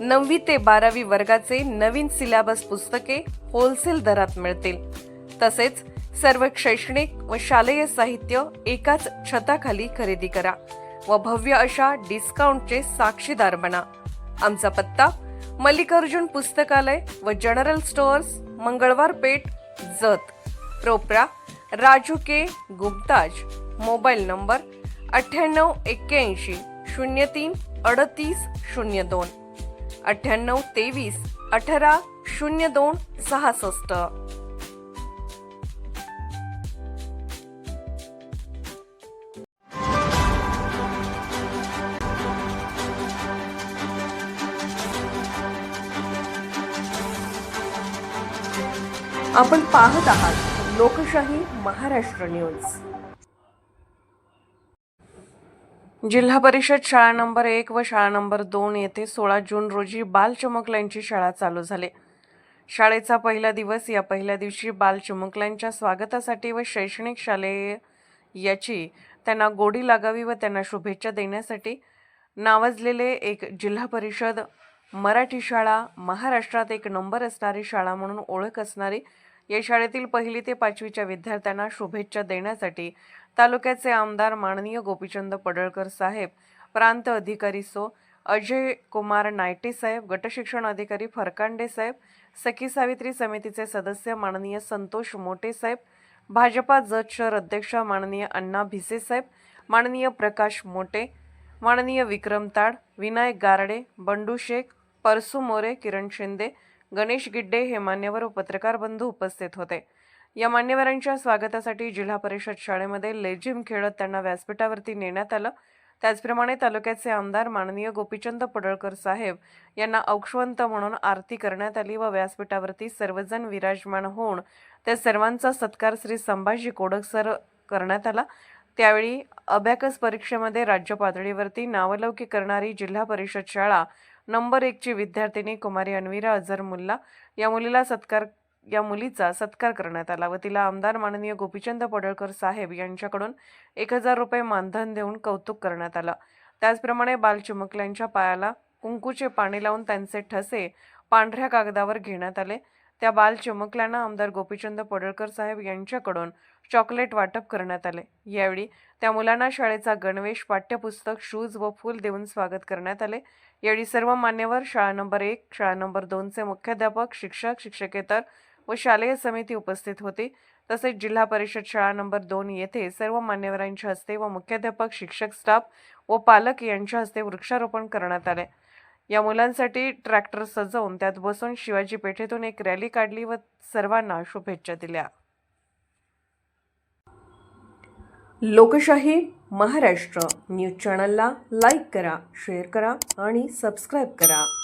नववी ते बारावी वर्गाचे नवीन सिलेबस पुस्तके होलसेल दरात मिळतील. तसेच सर्व शैक्षणिक व शालेय साहित्य एकाच छताखाली खरेदी करा व भव्य अशा डिस्काउंटचे साक्षीदार बना. आमचा पत्ता मल्लिकार्जुन पुस्तकालय व general stores Mangalwar Peth Jath. Propra Raju K Gupta's mobile number अठ्ठ्याण्णव एक्क्याऐंशी शून्य तीन अडतीस शून्य दोन. अठ्ठ्याण्णव तेवीस अठरा शून्य दोन सहासष्ट. आपण पाहत आहात लोकशाही महाराष्ट्र न्यूज. जिल्हा परिषद शाळा नंबर एक व शाळा नंबर दोन येथे सोळा जून रोजी बाल चिमुकल्यांची शाळा चालू झाली. शाळेचा पहिला दिवस या पहिल्या दिवशी बाल चिमुकल्यांच्या स्वागतासाठी व शैक्षणिक शालेय याची त्यांना गोडी लागावी व त्यांना शुभेच्छा देण्यासाठी नावाजलेले एक जिल्हा परिषद मराठी शाळा महाराष्ट्रात एक नंबर असणारी शाळा म्हणून ओळख असणारी या शाळेतील पहिली ते पाचवीच्या विद्यार्थ्यांना शुभेच्छा देण्यासाठी तालुक्याचे आमदार माननीय गोपीचंद पडळकर साहेब प्रांत अधिकारी सो अजय कुमार नायटे साहेब गटशिक्षण अधिकारी फरकांडे साहेब सखी सावित्री समितीचे सदस्य माननीय संतोष मोटे साहेब भाजपा जत शहर अध्यक्ष माननीय अण्णा भिसे साहेब माननीय प्रकाश मोटे माननीय विक्रम ताड विनायक गारडे बंडू शेख परसू मोरे किरण शिंदे गणेश गिड्डे हे मान्यवर व पत्रकार बंधू उपस्थित होते. या मान्यवरांच्या स्वागतासाठी जिल्हा परिषद शाळेमध्ये लेझिम खेळत त्यांना व्यासपीठावरती नेण्यात आलं. त्याचप्रमाणे तालुक्याचे आमदार माननीय गोपीचंद पडळकर साहेब यांना औक्षवंत म्हणून आरती करण्यात आली व व्यासपीठावरती सर्वजण विराजमान होऊन त्या सर्वांचा सत्कार श्री संभाजी कोडकसर करण्यात आला. त्यावेळी अभ्याकस परीक्षेमध्ये राज्य पातळीवरती नावलौकी करणारी जिल्हा परिषद शाळा नंबर एकची विद्यार्थिनी कुमारी अन्वीरा अझर मुल्ला या मुलीला सत्कार या मुलीचा सत्कार करण्यात आला व तिला आमदार माननीय गोपीचंद पडळकर साहेब यांच्याकडून एक हजार रुपये मानधन देऊन कौतुक करण्यात आलं. त्याचप्रमाणे बाल चिमुकल्यांच्या पायाला कुंकूचे पाणी लावून त्यांचे ठसे पांढऱ्या कागदावर घेण्यात आले. त्या बाल चिमुकल्यांना आमदार गोपीचंद पडळकर साहेब यांच्याकडून चॉकलेट वाटप करण्यात आले. यावेळी त्या मुलांना शाळेचा गणवेश पाठ्यपुस्तक शूज व फूल देऊन स्वागत करण्यात आले. यावेळी सर्व मान्यवर शाळा नंबर एक शाळा नंबर दोनचे मुख्याध्यापक शिक्षक शिक्षकेतर व शालेय समिती उपस्थित होती. तसेच जिल्हा परिषद शाळा नंबर दोन येथे सर्व मान्यवरांच्या हस्ते व मुख्याध्यापक शिक्षक स्टाफ व पालक यांच्या हस्ते वृक्षारोपण करण्यात आले. या मुलांसाठी ट्रॅक्टर सजवून त्यात बसून शिवाजी पेठेतून एक रॅली काढली व सर्वांना शुभेच्छा दिल्या. लोकशाही महाराष्ट्र न्यूज चॅनलला लाईक करा शेअर करा आणि सबस्क्राईब करा.